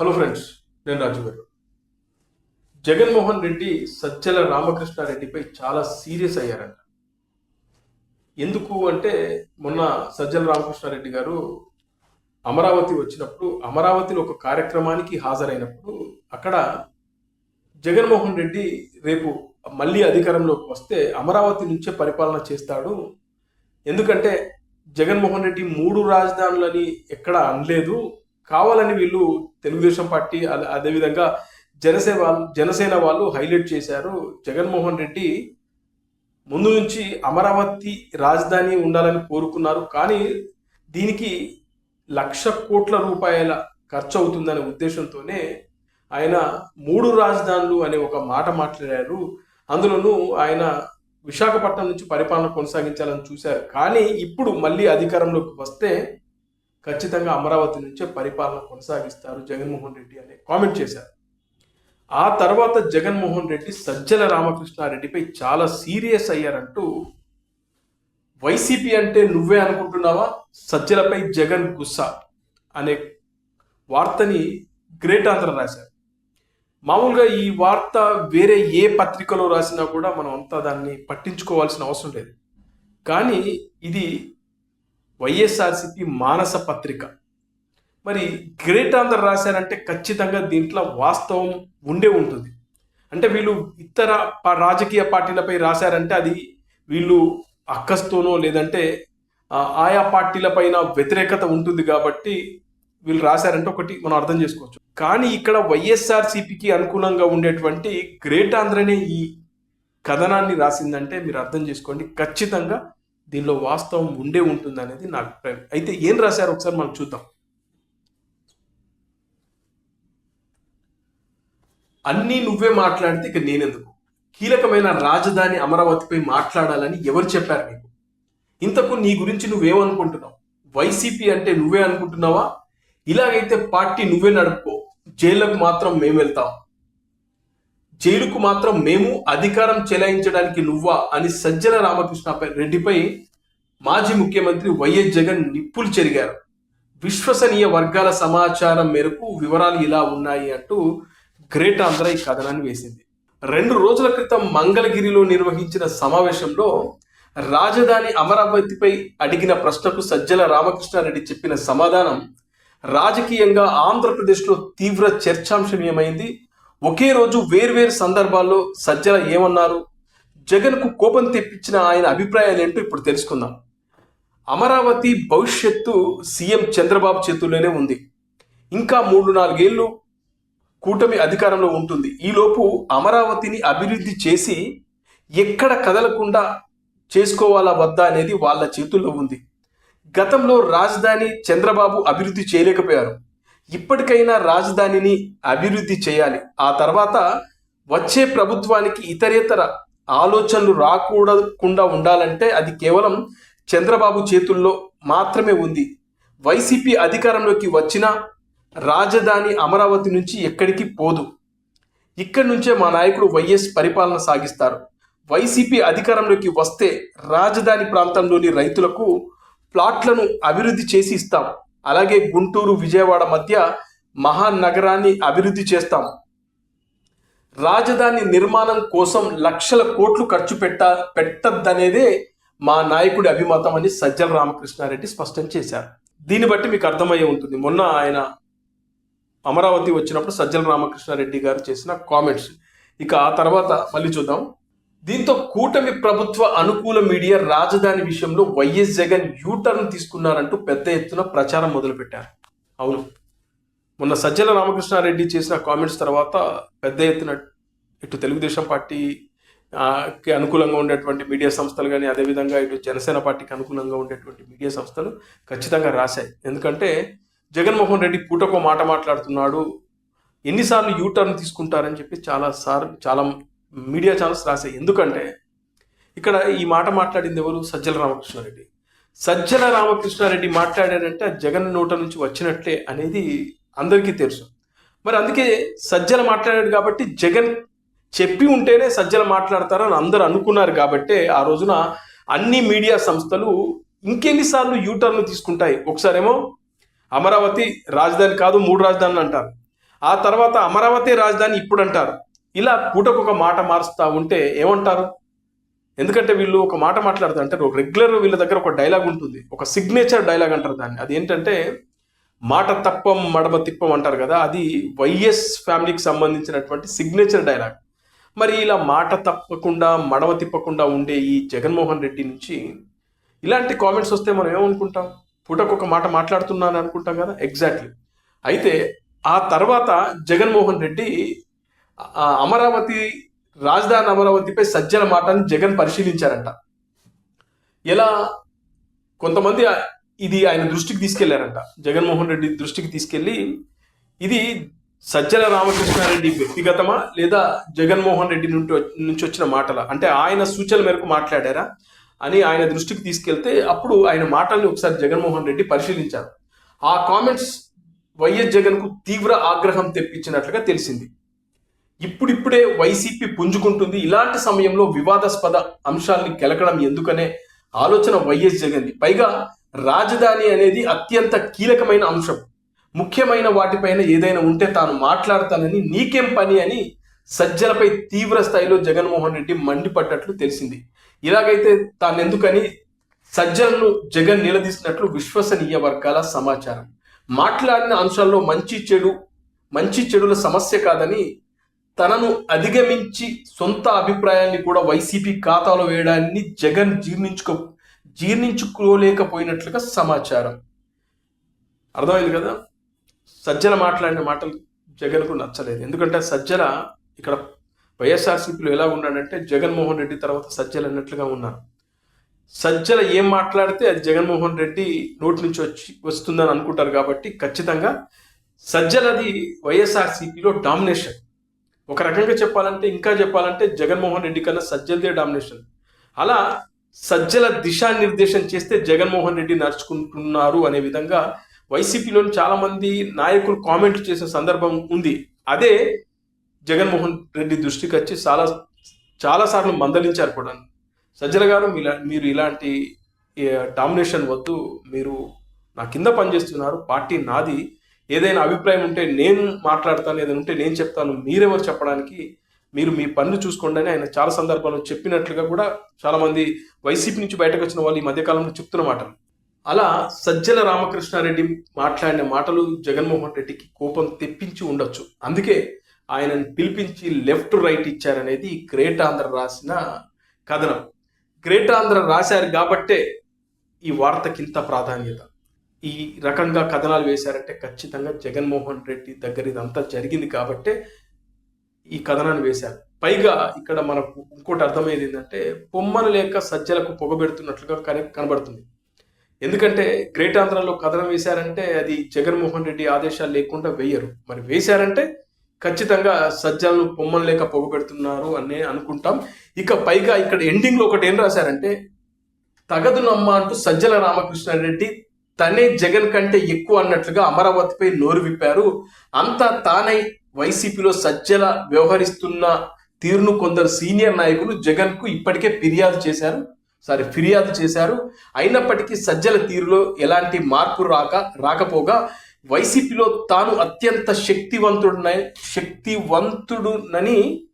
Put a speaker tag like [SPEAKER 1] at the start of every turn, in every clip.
[SPEAKER 1] Hello friends నేను రాజు గారు. జగన్మోహన్ రెడ్డి సజ్జల రామకృష్ణారెడ్డిపై చాలా సీరియస్ అయ్యారంట. ఎందుకు అంటే మొన్న సజ్జల రామకృష్ణారెడ్డి గారు అమరావతి వచ్చినప్పుడు అమరావతిలో ఒక కార్యక్రమానికి హాజరైనప్పుడు అక్కడ జగన్మోహన్ రెడ్డి రేపు మళ్ళీ అధికారంలోకి వస్తే అమరావతి నుంచే పరిపాలన చేస్తాడు. ఎందుకంటే జగన్మోహన్ రెడ్డి మూడు రాజధానులని ఎక్కడ అనలేదు. కావాలని వీళ్ళు తెలుగుదేశం పార్టీ అదే- అదేవిధంగా జనసేన వాళ్ళు జనసేన వాళ్ళు హైలైట్ చేశారు. జగన్మోహన్ రెడ్డి ముందు నుంచి అమరావతి రాజధాని ఉండాలని కోరుకున్నారు. కానీ దీనికి లక్ష కోట్ల రూపాయల ఖర్చు అవుతుందనే ఉద్దేశంతోనే ఆయన మూడు రాజధానులు అనే ఒక మాట మాట్లాడారు. అందులోనూ ఆయన విశాఖపట్నం నుంచి పరిపాలన కొనసాగించాలని చూశారు. కానీ ఇప్పుడు మళ్ళీ అధికారంలోకి వస్తే ఖచ్చితంగా అమరావతి నుంచే పరిపాలన కొనసాగిస్తారు జగన్మోహన్ రెడ్డి అనే కామెంట్ చేశారు. ఆ తర్వాత జగన్మోహన్ రెడ్డి సజ్జల రామకృష్ణారెడ్డిపై చాలా సీరియస్ అయ్యారంటూ వైసీపీ అంటే నువ్వే అనుకుంటున్నావా? సజ్జలపై జగన్ గుస్సా అనే వార్తని గ్రేట్ ఆంధ్ర రాశారు. మామూలుగా ఈ వార్త వేరే ఏ పత్రికలో రాసినా కూడా మనం అంతా దాన్ని పట్టించుకోవాల్సిన అవసరం లేదు. కానీ ఇది వైఎస్ఆర్సిపి మానస పత్రిక. మరి గ్రేట్ ఆంధ్ర రాశారంటే ఖచ్చితంగా దీంట్లో వాస్తవం ఉండే ఉంటుంది. అంటే వీళ్ళు ఇతర ప- రాజకీయ పార్టీలపై రాశారంటే అది వీళ్ళు అక్కస్తోనో లేదంటే ఆయా ఆయా పార్టీలపైన వ్యతిరేకత ఉంటుంది కాబట్టి వీళ్ళు రాశారంటే ఒకటి మనం అర్థం చేసుకోవచ్చు. కానీ ఇక్కడ వైఎస్ఆర్సీపీకి అనుకూలంగా ఉండేటువంటి గ్రేట్ ఆంధ్రనే ఈ కథనాన్ని రాసిందంటే మీరు అర్థం చేసుకోండి. ఖచ్చితంగా దీనిలో వాస్తవం ఉండే ఉంటుంది అనేది నా అభిప్రాయం. అయితే ఏం రాశారు? ఒకసారి మనం చూద్దాం. అన్నీ నువ్వే మాట్లాడితే ఇక నేనెందుకు? కీలకమైన రాజధాని అమరావతిపై మాట్లాడాలని ఎవరు చెప్పారు నీకు? ఇంతకు నీ గురించి నువ్వేమనుకుంటున్నావు? వైసీపీ అంటే నువ్వే అనుకుంటున్నావా? ఇలాగైతే పార్టీ నువ్వే నడుపుకో. జైళ్ళకు మాత్రం మేము వెళ్తాం. జైలుకు మాత్రం మేము అధికారం చెలాయించడానికి నువ్వా అని సజ్జల రామకృష్ణ రెడ్డిపై మాజీ ముఖ్యమంత్రి వైఎస్ జగన్ నిప్పులు చెరిగారు. విశ్వసనీయ వర్గాల సమాచారం మేరకు వివరాలు ఇలా ఉన్నాయి అంటూ గ్రేట్ ఆంధ్ర ఈ కథనాన్ని వేసింది. రెండు రోజుల క్రితం మంగళగిరిలో నిర్వహించిన సమావేశంలో రాజధాని అమరావతిపై అడిగిన ప్రశ్నకు సజ్జల రామకృష్ణారెడ్డి చెప్పిన సమాధానం రాజకీయంగా ఆంధ్రప్రదేశ్లో తీవ్ర చర్చాంశనీయమైంది ఒకే రోజు వేర్వేరు సందర్భాల్లో సజ్జల ఏమన్నారు? జగన్కు కోపం తెప్పించిన ఆయన అభిప్రాయాలు ఏంటో ఇప్పుడు తెలుసుకుందాం. అమరావతి భవిష్యత్తు సీఎం చంద్రబాబు చేతుల్లోనే ఉంది. ఇంకా మూడు నాలుగేళ్ళు కూటమి అధికారంలో ఉంటుంది. ఈలోపు అమరావతిని అభివృద్ధి చేసి ఎక్కడ కదలకుండా చేసుకోవాలా వద్దా అనేది వాళ్ళ చేతుల్లో ఉంది. గతంలో రాజధాని చంద్రబాబు అభివృద్ధి చేయలేకపోయారు. ఇప్పటికైనా రాజధానిని అభివృద్ధి చేయాలి. ఆ తర్వాత వచ్చే ప్రభుత్వానికి ఇతరేతర ఆలోచనలు రాకూడకుండా ఉండాలంటే అది కేవలం చంద్రబాబు చేతుల్లో మాత్రమే ఉంది. వైసీపీ అధికారంలోకి వచ్చిన రాజధాని అమరావతి నుంచి ఎక్కడికి పోదు. ఇక్కడి నుంచే మా నాయకుడు వైఎస్ పరిపాలన సాగిస్తారు. వైసీపీ అధికారంలోకి వస్తే రాజధాని ప్రాంతంలోని రైతులకు ప్లాట్లను అభివృద్ధి చేసి ఇస్తాం. అలాగే గుంటూరు విజయవాడ మధ్య మహానగరాన్ని అభివృద్ధి చేస్తాం. రాజధాని నిర్మాణం కోసం లక్షల కోట్లు ఖర్చు పెట్ట పెట్టద్దనేదే మా నాయకుడి అభిమతం అని సజ్జల రామకృష్ణారెడ్డి స్పష్టం చేశారు. దీన్ని బట్టి మీకు అర్థమయ్యే ఉంటుంది. మొన్న ఆయన అమరావతి వచ్చినప్పుడు సజ్జల రామకృష్ణారెడ్డి గారు చేసిన కామెంట్స్. ఇక ఆ తర్వాత మళ్ళీ చూద్దాం. దీంతో కూటమి ప్రభుత్వ అనుకూల మీడియా రాజధాని విషయంలో వైఎస్ జగన్ యూటర్న్ తీసుకున్నారంటూ పెద్ద ఎత్తున ప్రచారం మొదలుపెట్టారు. అవును. మొన్న సజ్జల రామకృష్ణారెడ్డి చేసిన కామెంట్స్ తర్వాత పెద్ద ఎత్తున ఇటు తెలుగుదేశం పార్టీ కి అనుకూలంగా ఉండేటువంటి మీడియా సంస్థలు కానీ అదేవిధంగా ఇటు జనసేన పార్టీకి అనుకూలంగా ఉండేటువంటి మీడియా సంస్థలు ఖచ్చితంగా రాశాయి. ఎందుకంటే జగన్మోహన్ రెడ్డి పూటకో మాట మాట్లాడుతున్నాడు ఎన్నిసార్లు యూటర్న్ తీసుకుంటారని చెప్పి చాలా సార్ చాలా మీడియా ఛానల్స్ రాశాయి ఎందుకంటే ఇక్కడ ఈ మాట మాట్లాడింది ఎవరు? సజ్జల రామకృష్ణారెడ్డి. సజ్జల రామకృష్ణారెడ్డి మాట్లాడారంటే జగన్ నోట నుంచి వచ్చినట్లే అనేది అందరికీ తెలుసు. మరి అందుకే సజ్జల మాట్లాడాడు కాబట్టి జగన్ చెప్పి ఉంటేనే సజ్జల మాట్లాడతారని అందరూ అనుకున్నారు కాబట్టే ఆ రోజున అన్ని మీడియా సంస్థలు ఇంకెన్నిసార్లు యూటర్న్ తీసుకుంటాయి. ఒకసారేమో అమరావతి రాజధాని కాదు మూడు రాజధానులు అంటారు. ఆ తర్వాత అమరావతి రాజధాని ఇప్పుడు అంటారు ఇలా పూటకొక మాట మారుస్తూ ఉంటే ఏమంటారు? ఎందుకంటే వీళ్ళు ఒక మాట మాట్లాడతారు. అంటే రెగ్యులర్ వీళ్ళ దగ్గర ఒక డైలాగ్ ఉంటుంది. ఒక సిగ్నేచర్ డైలాగ్ అంటారు దాన్ని. అది ఏంటంటే మాట తప్పం మడమ తిప్పం అంటారు కదా అది వైఎస్ ఫ్యామిలీకి సంబంధించినటువంటి సిగ్నేచర్ డైలాగ్ మరి ఇలా మాట తప్పకుండా మడమ తిప్పకుండా ఉండే ఈ జగన్మోహన్ రెడ్డి నుంచి ఇలాంటి కామెంట్స్ వస్తే మనం ఏమనుకుంటాం? పూటకొక మాట మాట్లాడుతున్నాను అనుకుంటాం కదా? ఎగ్జాక్ట్లీ అయితే ఆ తర్వాత జగన్మోహన్ రెడ్డి అమరావతి రాజధాని అమరావతిపై సజ్జల మాటని జగన్ పరిశీలించారంట. ఎలా? కొంతమంది ఇది ఆయన దృష్టికి తీసుకెళ్ళారంట. జగన్మోహన్ రెడ్డి దృష్టికి తీసుకెళ్ళి ఇది సజ్జల రామకృష్ణారెడ్డి వ్యక్తిగతమా లేదా జగన్మోహన్ రెడ్డి నుండి నుంచి వచ్చిన మాటలా? అంటే ఆయన సూచనల మేరకు మాట్లాడారా అని ఆయన దృష్టికి తీసుకెళ్తే అప్పుడు ఆయన మాటల్ని ఒకసారి జగన్మోహన్ రెడ్డి పరిశీలించారు. ఆ కామెంట్స్ వైఎస్ జగన్కు తీవ్ర ఆగ్రహం తెప్పించినట్లుగా తెలిసింది. ఇప్పుడిప్పుడే వైసీపీ పుంజుకుంటుంది. ఇలాంటి సమయంలో వివాదాస్పద అంశాల్ని కెలకడం ఎందుకనే ఆలోచన వైఎస్ జగన్ది. పైగా రాజధాని అనేది అత్యంత కీలకమైన అంశం. ముఖ్యమైన వాటిపైన ఏదైనా ఉంటే తాను మాట్లాడతానని నీకేం పని అని సజ్జలపై తీవ్ర స్థాయిలో జగన్మోహన్ రెడ్డి మండిపడ్డట్లు తెలిసింది. ఇలాగైతే తానెందుకని సజ్జలను జగన్ నిలదీసినట్లు విశ్వసనీయ వర్గాల సమాచారం. మాట్లాడిన అంశాల్లో మంచి చెడు మంచి చెడుల సమస్య కాదని తనను అధిగమించి సొంత అభిప్రాయాన్ని కూడా వైసీపీ ఖాతాలో వేయడాన్ని జగన్ జీర్ణించుకో జీర్ణించుకోలేకపోయినట్లుగా సమాచారం. అర్థమైంది కదా? సజ్జల మాట్లాడిన మాటలు జగన్కు నచ్చలేదు. ఎందుకంటే సజ్జల ఇక్కడ వైఎస్ఆర్సీపీలో ఎలా ఉన్నాడంటే జగన్మోహన్ రెడ్డి తర్వాత సజ్జల అన్నట్లుగా ఉన్నారు. సజ్జల ఏం మాట్లాడితే అది జగన్మోహన్ రెడ్డి నోటి నుంచి వచ్చి వస్తుందని అనుకుంటారు కాబట్టి ఖచ్చితంగా సజ్జలది వైఎస్ఆర్సీపీలో డామినేషన్. ఒక రకంగా చెప్పాలంటే ఇంకా చెప్పాలంటే జగన్మోహన్ రెడ్డి కన్నా సజ్జలదే డామినేషన్. అలా సజ్జల దిశానిర్దేశం చేస్తే జగన్మోహన్ రెడ్డి నడుచుకుంటున్నారు అనే విధంగా వైసీపీలోని చాలామంది నాయకులు కామెంట్ చేసిన సందర్భం ఉంది. అదే జగన్మోహన్ రెడ్డి దృష్టికి వచ్చి చాలా చాలా సార్లు మందలించారు కూడా. సజ్జల గారు మీలా మీరు ఇలాంటి డామినేషన్ వద్దు మీరు నా కింద పనిచేస్తున్నారు పార్టీ నాది ఏదైనా అభిప్రాయం ఉంటే నేను మాట్లాడతాను ఏదైనా ఉంటే నేను చెప్తాను మీరెవరు చెప్పడానికి మీరు మీ పనులు చూసుకోండి అని ఆయన చాలా సందర్భాల్లో చెప్పినట్లుగా కూడా చాలామంది వైసీపీ నుంచి బయటకు వచ్చిన వాళ్ళు ఈ మధ్యకాలంలో చెప్తున్న మాటలు అలా సజ్జల రామకృష్ణారెడ్డి మాట్లాడిన మాటలు జగన్మోహన్ రెడ్డికి కోపం తెప్పించి ఉండొచ్చు. అందుకే ఆయనను పిలిపించి లెఫ్ట్ రైట్ ఇచ్చారనేది గ్రేట్ ఆంధ్ర రాసిన కథనం. గ్రేట్ ఆంధ్ర రాశారు కాబట్టే ఈ వార్తకింత ప్రాధాన్యత. ఈ రకంగా కథనాలు వేశారంటే ఖచ్చితంగా జగన్మోహన్ రెడ్డి దగ్గర ఇదంతా జరిగింది కాబట్టే ఈ కథనాన్ని వేశారు. పైగా ఇక్కడ మనకు ఇంకోటి అర్థమయ్యేది ఏంటంటే పొమ్మను లేక సజ్జలకు పొగబెడుతున్నట్లుగా కన కనబడుతుంది. ఎందుకంటే గ్రేట్ ఆంధ్రాలో కథనం వేశారంటే అది జగన్మోహన్ రెడ్డి ఆదేశాలు లేకుండా వేయరు. మరి వేశారంటే ఖచ్చితంగా సజ్జలను పొమ్మను లేక పొగబెడుతున్నారు అని అనుకుంటాం. ఇక పైగా ఇక్కడ ఎండింగ్లో ఒకటి ఏం రాశారంటే తగదు నమ్మ అంటూ సజ్జల రామకృష్ణారెడ్డి తనే జగన్ కంటే ఎక్కువ అన్నట్లుగా అమరావతిపై నోరు విప్పారు. అంతా తానై వైసీపీలో సజ్జల వ్యవహరిస్తున్న తీరును కొందరు సీనియర్ నాయకులు జగన్కు ఇప్పటికే ఫిర్యాదు చేశారు. సారీ ఫిర్యాదు చేశారు. అయినప్పటికీ సజ్జల తీరులో ఎలాంటి మార్పు రాక రాకపోగా వైసీపీలో తాను అత్యంత శక్తివంతుడునై శక్తివంతుడునని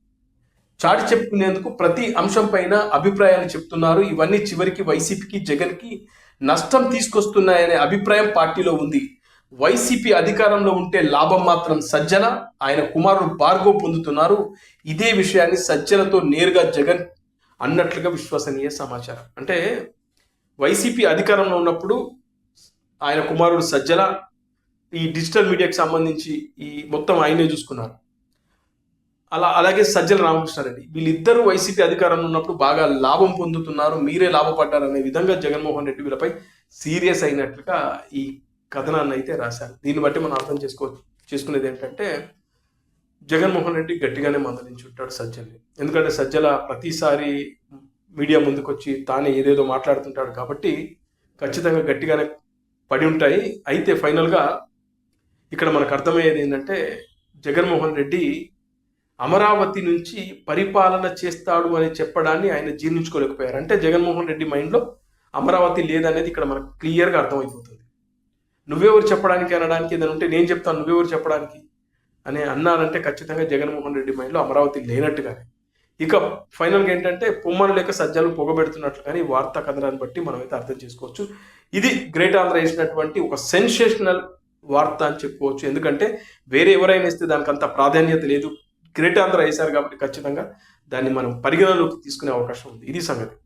[SPEAKER 1] చాటి చెప్పుకునేందుకు ప్రతి అంశం పైన అభిప్రాయాలు చెప్తున్నారు. ఇవన్నీ చివరికి వైసీపీకి జగన్కి నష్టం తీసుకొస్తున్నాయనే అభిప్రాయం పార్టీలో ఉంది. వైసీపీ అధికారంలో ఉంటే లాభం మాత్రం సజ్జన ఆయన కుమారుడు భార్గవ్ పొందుతున్నారు. ఇదే విషయాన్ని సజ్జలతో నేరుగా జగన్ అన్నట్లుగా విశ్వసనీయ సమాచారం. అంటే వైసీపీ అధికారంలో ఉన్నప్పుడు ఆయన కుమారుడు సజ్జల ఈ డిజిటల్ మీడియాకి సంబంధించి ఈ మొత్తం ఆయనే చూసుకున్నారు. అలా అలాగే సజ్జల రామకృష్ణారెడ్డి వీళ్ళిద్దరూ వైసీపీ అధికారంలో ఉన్నప్పుడు బాగా లాభం పొందుతున్నారు మీరే లాభపడ్డారనే విధంగా జగన్మోహన్ రెడ్డి వీళ్ళపై సీరియస్ అయినట్లుగా ఈ కథనాన్ని అయితే రాశారు. దీన్ని బట్టి మనం అర్థం చేసుకో చేసుకునేది ఏంటంటే జగన్మోహన్ రెడ్డి గట్టిగానే మందలించి ఉంటాడు సజ్జల్ని. ఎందుకంటే సజ్జల ప్రతిసారి మీడియా ముందుకు వచ్చి తానే ఏదేదో మాట్లాడుతుంటాడు కాబట్టి ఖచ్చితంగా గట్టిగానే పడి ఉంటాయి. అయితే ఫైనల్గా ఇక్కడ మనకు అర్థమయ్యేది ఏంటంటే జగన్మోహన్ రెడ్డి అమరావతి నుంచి పరిపాలన చేస్తాడు అని చెప్పడాన్ని ఆయన జీర్ణించుకోలేకపోయారు. అంటే జగన్మోహన్ రెడ్డి మైండ్లో అమరావతి లేదనేది ఇక్కడ మనకు క్లియర్గా అర్థమైపోతుంది. నువ్వెవరు చెప్పడానికి అనడానికి ఏదైనా ఉంటే నేను చెప్తాను నువ్వెవరు చెప్పడానికి? అని అన్నారంటే ఖచ్చితంగా జగన్మోహన్ రెడ్డి మైండ్లో అమరావతి లేనట్టుగానే. ఇక ఫైనల్గా ఏంటంటే పొమ్మను లేక సజ్జలు పొగబెడుతున్నట్లు కానీ ఈ వార్తా కథనాన్ని బట్టి మనం అయితే అర్థం చేసుకోవచ్చు. ఇది గ్రేట్ ఆంధ్ర వేసినటువంటి ఒక సెన్సేషనల్ వార్త అని చెప్పుకోవచ్చు. ఎందుకంటే వేరే ఎవరైనా ఇస్తే దానికి అంత ప్రాధాన్యత లేదు. గ్రేట్ ఆంధ్ర వేశారు కాబట్టి ఖచ్చితంగా దాన్ని మనం పరిగణలోకి తీసుకునే అవకాశం ఉంది. ఇది సంగతి.